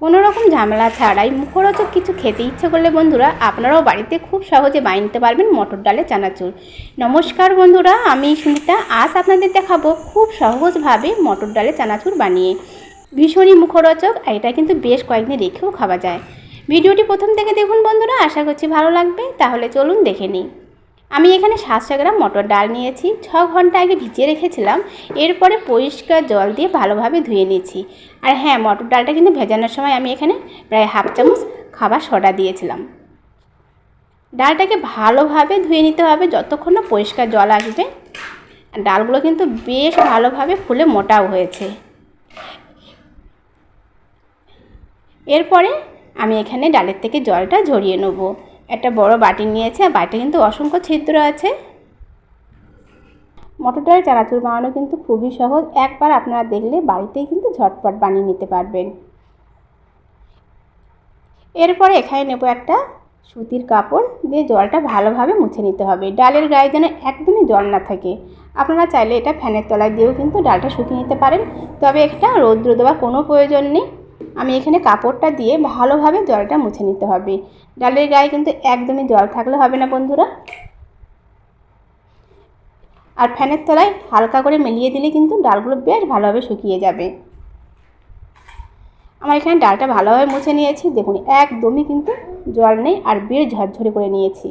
কোনো রকম ঝামেলা ছাড়াই মুখরোচক কিছু খেতে ইচ্ছে করলে বন্ধুরা আপনারাও বাড়িতে খুব সহজে বানিয়ে নিতে পারবেন মটর ডালে চানাচুর। নমস্কার বন্ধুরা, আমি সুমিতা। আজ আপনাদের দেখাবো খুব সহজভাবে মটর ডালে চানাচুর বানিয়ে। ভীষণই মুখরোচক আর এটা কিন্তু বেশ কয়েকদিন রেখেও খাওয়া যায়। ভিডিওটি প্রথম থেকে দেখুন বন্ধুরা, আশা করছি ভালো লাগবে। তাহলে চলুন দেখে নিই। আমি এখানে সাতশো গ্রাম মটর ডাল নিয়েছি, ছ ঘণ্টা আগে ভিজিয়ে রেখেছিলাম, এরপরে পরিষ্কার জল দিয়ে ভালোভাবে ধুয়ে নিয়েছি। আর হ্যাঁ মটর ডালটা কিন্তু ভেজানোর সময় আমি এখানে প্রায় হাফ চামচ খাবার সোডা দিয়েছিলাম। ডালটাকে ভালোভাবে ধুয়ে নিতে হবে যতক্ষণ না পরিষ্কার জল আসবে। ডালগুলো কিন্তু বেশ ভালোভাবে ফুলে মোটাও হয়েছে। এরপরে আমি এখানে ডালের থেকে জলটা ঝরিয়ে নেব। একটা বড় বাটি নিয়েছে, আর বাটি কিন্তু অসংখ্য ছিদ্র আছে। মটর ডাল চানাচুর বানানো কিন্তু খুবই সহজ। একবার আপনারা দেখলে বাড়িতেই কিন্তু ঝটপট বানিয়ে নিতে পারবেন। এরপরে এখানে নেব একটা সুতির কাপড় দিয়ে জলটা ভালোভাবে মুছে নিতে হবে। ডালের গায়ে যেন একদমই জল না থাকে। আপনারা চাইলে এটা ফ্যানের তলায় দিয়েও কিন্তু ডালটা শুকিয়ে নিতে পারেন। তবে একটা রৌদ্র দেওয়ার কোনো প্রয়োজন নেই। আমি এখানে কাপড়টা দিয়ে ভালোভাবে জলটা মুছে নিতে হবে। ডালের গায়ে কিন্তু একদমই জল থাকলে হবে না বন্ধুরা। আর ফ্যানের তলায় হালকা করে মিলিয়ে দিলে কিন্তু ডালগুলো বেশ ভালোভাবে শুকিয়ে যাবে। আমার এখানে ডালটা ভালোভাবে মুছে নিয়েছি। দেখুন, একদমই কিন্তু জল নেই আর বেশ ঝরঝরে করে নিয়েছি।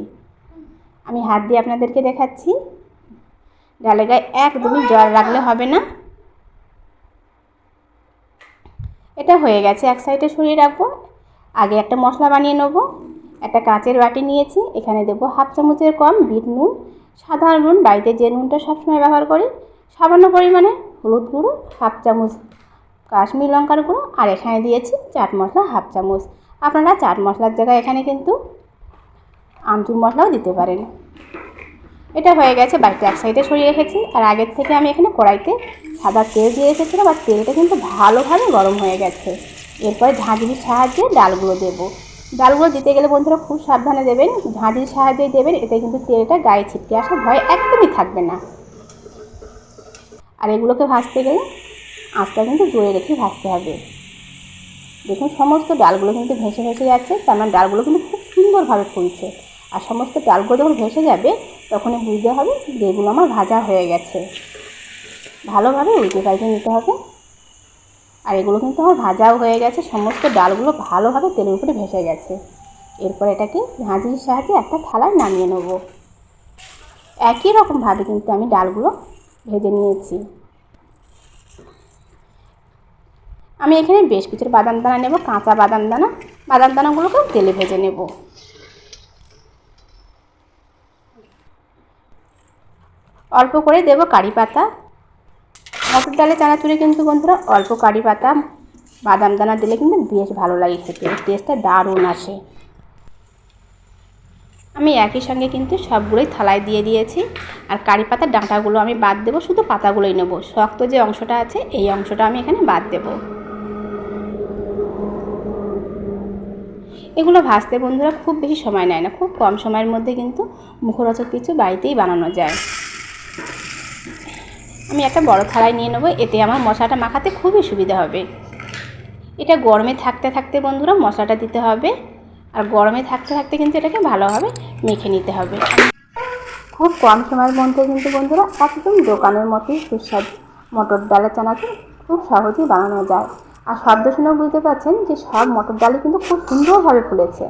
আমি হাত দিয়ে আপনাদেরকে দেখাচ্ছি। ডালের গায়ে একদমই জল রাখলে হবে না। এটা হয়ে গেছে, এক সাইডে সরিয়ে রাখব। আগে একটা মশলা বানিয়ে নেব, একটা কাঁচের বাটি নিয়েছি, এখানে দেবো হাফ চামচের কম বিট নুন সাধারণ নুন, বাড়িতে যে নুনটা সবসময় ব্যবহার করি, সামান্য পরিমাণে হলুদ গুঁড়ো, হাফ চামচ কাশ্মীর লঙ্কার গুঁড়ো, আর এখানে দিয়েছি চাট মশলা হাফ চামচ। আপনারা চাট মশলার জায়গায় এখানে কিন্তু আমচুর মশলাও দিতে পারেন। এটা হয়ে গেছে, বাড়িতে এক সাইডে সরিয়ে রেখেছি, আর আগের থেকে আমি এখানে কড়াইতে সাদা তেল দিয়ে রেখেছিলাম আর তেলটা কিন্তু ভালোভাবে গরম হয়ে গেছে। এরপরে ঝাঁঝরির সাহায্যে ডালগুলো দেবো। ডালগুলো দিতে গেলে বন্ধুরা খুব সাবধানে দেবেন। ঝাঁঝির সাহায্যে দেবেন, এতে কিন্তু তেলটা গায়ে ছিটকে আসার ভয় একদমই থাকবে না। আর এগুলোকে ভাজতে গেলে আঁচটা কিন্তু জোরে রেখে ভাজতে হবে। দেখুন, সমস্ত ডালগুলো কিন্তু ভেসে ভেসে যাচ্ছে, তার মানে ডালগুলো কিন্তু খুব সুন্দরভাবে ফুলছে। আর সমস্ত ডালগুলো যখন ভেসে যাবে, তখনই বুঝতে হবে যে এগুলো আমার ভাজা হয়ে গেছে। ভালোভাবে উল্টে পাল্টে নিতে হবে। আর এগুলো কিন্তু আমার ভাজাও হয়ে গেছে, সমস্ত ডালগুলো ভালোভাবে তেলের উপরে ভেসে গেছে। এরপর এটাকে ঝাঁঝির সাহায্যে একটা থালায় নামিয়ে নেব। একই রকমভাবে কিন্তু আমি ডালগুলো ভেজে নিয়েছি। আমি এখানে বেশ কিছু বাদাম দানা নেব, কাঁচা বাদাম দানা বাদাম দানাগুলোকেও তেলে ভেজে নেব। অল্প করে দেব কারি পাতা। মটর ডালে চানাচুরে কিন্তু বন্ধুরা অল্প কারি পাতা, বাদাম দানা দিলে কিন্তু বেশ ভালো লাগে খেতে। টেস্টটা দারুণ আসে। আমি একই সঙ্গে কিন্তু সবগুলোই থালায় দিয়ে দিয়েছি। আর কারি পাতার ডাঁটাগুলো আমি বাদ দেবো, শুধু পাতাগুলোই নেব। শক্ত যে অংশটা আছে, এই অংশটা আমি এখানে বাদ দেব। এগুলো ভাজতে বন্ধুরা খুব বেশি সময় নেয় না। খুব কম সময়ের মধ্যে কিন্তু মুখরোচক কিছু বাড়িতেই বানানো যায়। আমি একটা বড় থালায় নিয়ে নেব, এতে আমার মশলাটা মাখাতে খুবই সুবিধা হবে। এটা গরমে থাকতে থাকতে বন্ধুরা মশলাটা দিতে হবে, আর গরমে থাকতে থাকতে কিন্তু এটাকে ভালোভাবে মেখে নিতে হবে। খুব কম সময়ের মধ্যে কিন্তু বন্ধুরা একদম দোকানের মতোই সুস্বাদু মটর ডালের চানাচুর খুব সহজেই বানানো যায়। আর শব্দ শুনেও বুঝতে পারছেন যে সব মটর ডালই কিন্তু খুব সুন্দরভাবে ফুলেছে।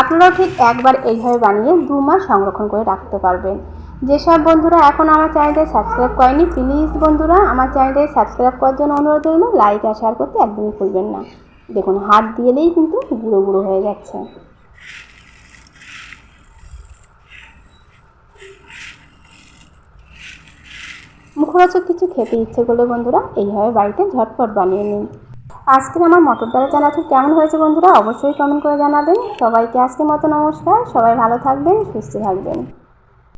আপনারাও ঠিক একবার এইভাবে বানিয়ে দু মাস সংরক্ষণ করে রাখতে পারবেন। যেসব বন্ধুরা এখন আমার চ্যানেলটা সাবস্ক্রাইব করেনি প্লিজ বন্ধুরা আমার চ্যানেলটা সাবস্ক্রাইব করার জন্য অনুরোধ রইল লাইক আর শেয়ার করতে একদমই ভুলবেন না। দেখুন, হাত দিয়েলেই কিন্তু গুঁড়ো গুঁড়ো হয়ে যাচ্ছে। মুখরোচক কিছু খেতে ইচ্ছে করলে বন্ধুরা এইভাবে বাড়িতে ঝটপট বানিয়ে নিন। আজকের আমার মটর ডাল চানাচুর কেমন হয়েছে বন্ধুরা অবশ্যই কমেন্ট করে জানাবেন। সবাইকে আজকের মতো নমস্কার, সবাই ভালো থাকবেন, সুস্থ থাকবেন।